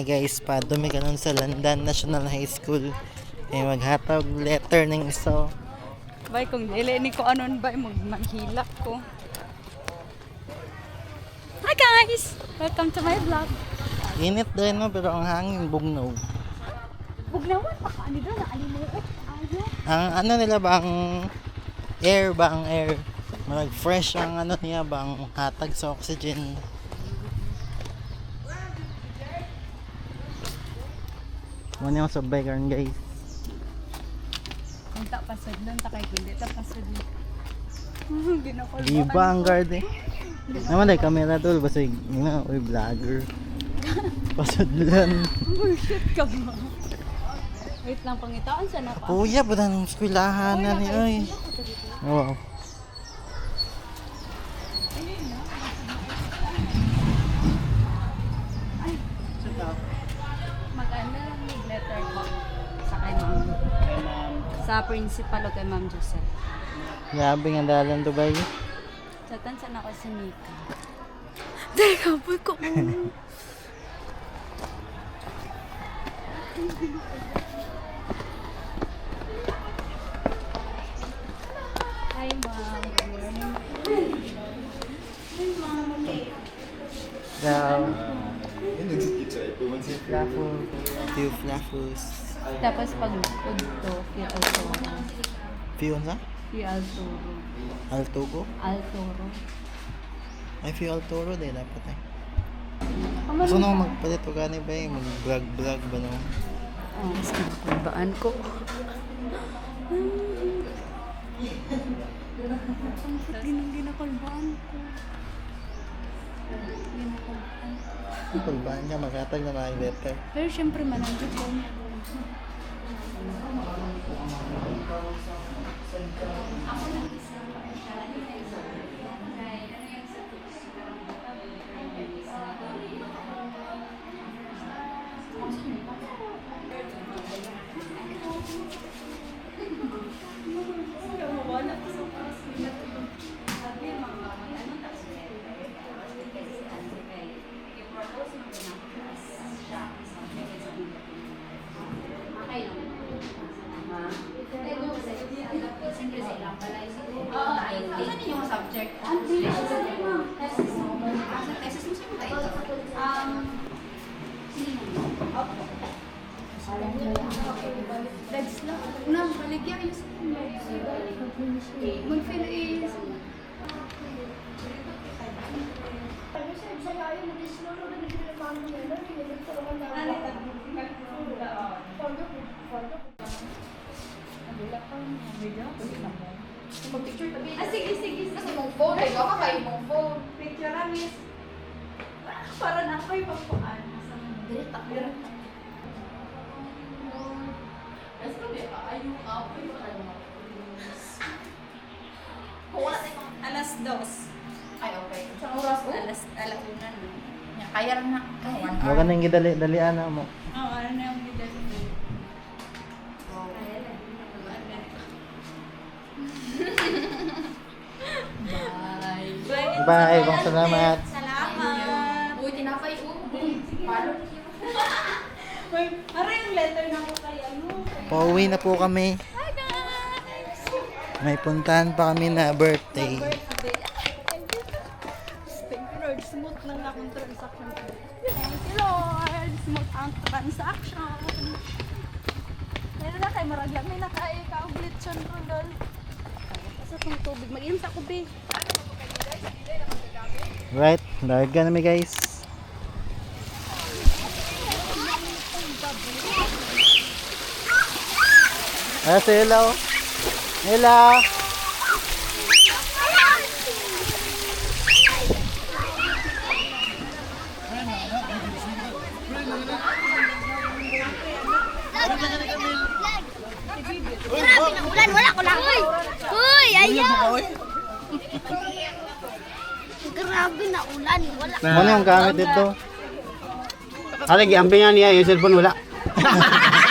guys, padumi ka nun sa Landan National High School. Eh, maghatag letter ng iso. Bay, kung dili ni ko anon bay, mag maghilak ko. Hi guys! Welcome to my vlog. Init din no, pero ang hangin bugnaw. Bugnawan pa ka, ano doon, naalimuot. Ang ano nila ba, ang air ba, ang air. Marag fresh ang ano niya ba, ang hatag sa oxygen. Muna yung sabay karon guys. Kung tak pasad doon, takay kundi, tak pasad doon. Hindi na ko Di ba ang guard eh? Naman dahil kamera tol, basta yung nga, uy, vlogger. Pasod lang. Bullshit ka ba? Wait lang, pangitaan sa na pa. Kuya, ba ng eskwelahan na ni oy. Oo. Mag-ano lang yung letter ko sa kay ma'am. Sa principal o kay ma'am Joseph. Grabe nga dalan Dubai. Sa tansan ako si Mika. Dahil kapag ko. Hi, ma'am. Good morning. Daw. Flafu. Tapos pag udto, kay Altoro. Few sa? Kay Altoro. Altogo? Altoro. Ay, few Altoro din dapat eh. Ano Gusto na ako magpalit o gani ba eh? Mag-vlog-vlog ba no? Oh, mas baan ko. Ang sakit ng ginakalbaan ko. Ginakalbaan. Ang pulbaan niya, maghatag na mga letter. Pero syempre manandito ko. すいません。Legs lang. Unang baligyan yung sa Mag-feel is... Ah, Miss. Para na ako yung pagpaan. Dili tak dili. Kasi kung di ayaw ka po yung ano. Tayong Alas dos. ay okay. Sa oras ko. Alas, alauna na. Nya, Kaya rin na. Kaya. Huwag ka nang gidali-dalian na mo. Bye. Bye, ibang salamat. Salamat! Uy, tinapay ko. Palo. Uy, ara yung letter na ko kay ano. Pauwi na po kami. May puntahan pa kami na birthday. Thank you Lord, smooth lang akong transaction. Thank you Lord, smooth ang transaction. Meron na kay marag lang may nakae ka og lechon rondol. Sa tong tubig, mag-inom sa kubi. Right, larga na guys. Ah, si Hello. Hello. Grabe na ulan, wala ko lang. Uy, uy, ayaw. Grabe na ulan, wala. Ano yung gamit dito? Alagi, ampingan niya yung cellphone wala.